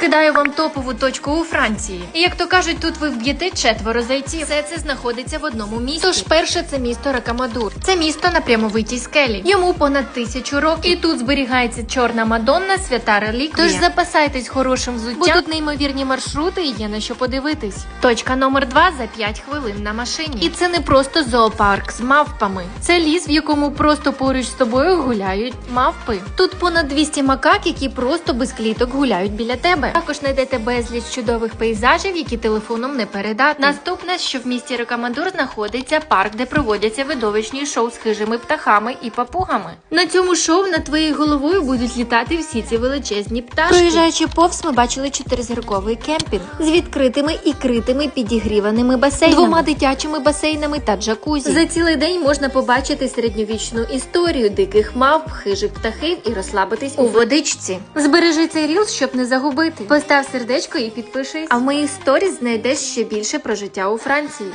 Скидаю вам топову точку у Франції. І як то кажуть, тут ви вб'єте четверо зайців. Все це знаходиться в одному місті. Тож перше це місто Ракамадур. Це місто на прямовитій скелі. Йому понад тисячу років. І тут зберігається чорна Мадонна, свята реліквія. Тож запасайтесь хорошим взуттям. Бо тут неймовірні маршрути і є на що подивитись. Точка номер два за 5 хвилин на машині. І це не просто зоопарк з мавпами. Це ліс, в якому просто поруч з тобою гуляють мавпи. Тут понад 200 макак, які просто без кліток гуляють біля тебе. Також знайдете безліч чудових пейзажів, які телефоном не передати. Наступне, що в місті Рекамандур знаходиться парк, де проводяться видовищні шоу з хижими птахами і папугами. На цьому шоу над твоєю головою будуть літати всі ці величезні пташки. Проїжджаючи повз, ми бачили чотиризірковий кемпінг з відкритими і критими підігріваними басейнами, двома дитячими басейнами та джакузі. За цілий день можна побачити середньовічну історію диких мавп, хижих птахів і розслабитись у водичці. Збережи цей ріл, щоб не загубити. Постав сердечко і підпишись. А в моїй сторіс знайдеш ще більше про життя у Франції.